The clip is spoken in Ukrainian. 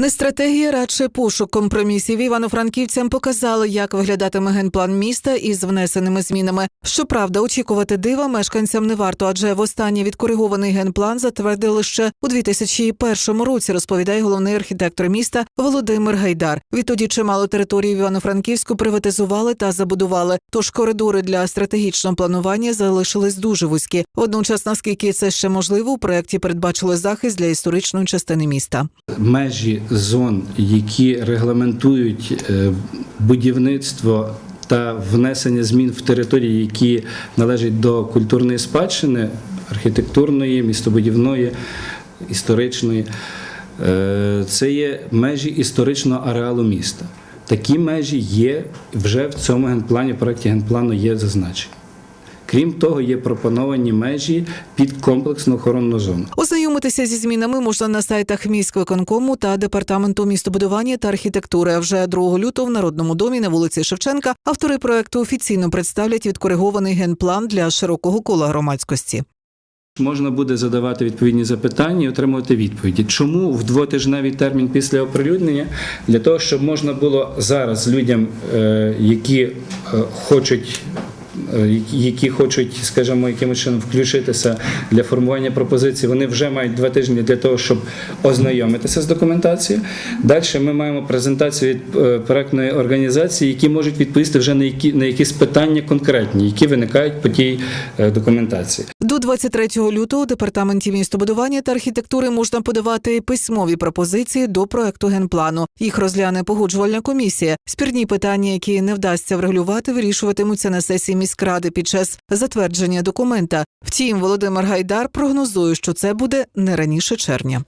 Не стратегія, радше пошук компромісів. Івано-франківцям показали, як виглядатиме генплан міста із внесеними змінами. Щоправда, очікувати дива мешканцям не варто, адже востаннє відкоригований генплан затвердили ще у 2001 році. Розповідає головний архітектор міста Володимир Гайдар. Відтоді чимало територій в Івано-Франківську приватизували та забудували. Тож коридори для стратегічного планування залишились дуже вузькі. Водночас, наскільки це ще можливо, у проєкті передбачили захист для історичної частини міста. межі зон, які регламентують е, будівництво та внесення змін в території, які належать до культурної спадщини, архітектурної, містобудівної, історичної, е, це є межі історичного ареалу міста. Такі межі є вже в цьому генплані, в проєкті генплану є зазначені. Крім того, є пропоновані межі під комплексну охоронну зону. Ознайомитися зі змінами можна на сайтах міськвиконкому та департаменту містобудування та архітектури. А вже 2 лютого в Народному домі на вулиці Шевченка автори проекту офіційно представлять відкоригований генплан для широкого кола громадськості. Можна буде задавати відповідні запитання і отримувати відповіді. Чому в двотижневий термін після оприлюднення? Для того, щоб можна було зараз людям, е, які е, хочуть. Е, які- хочуть, скажімо, якимось чином включитися для формування пропозицій, вони вже мають два тижні для того, щоб ознайомитися з документацією. Далі ми маємо презентацію від е, проектної організації, які можуть відповісти вже на які на якісь питання конкретні, які виникають по тій е, документації. До 23 лютого у департаменті містобудування та архітектури можна подавати письмові пропозиції до проекту генплану. Їх розгляне погоджувальна комісія. Спірні питання, які не вдасться врегулювати, вирішуватимуться на сесії міськради під час затвердження документа. Втім, Володимир Гайдар прогнозує, що це буде не раніше червня.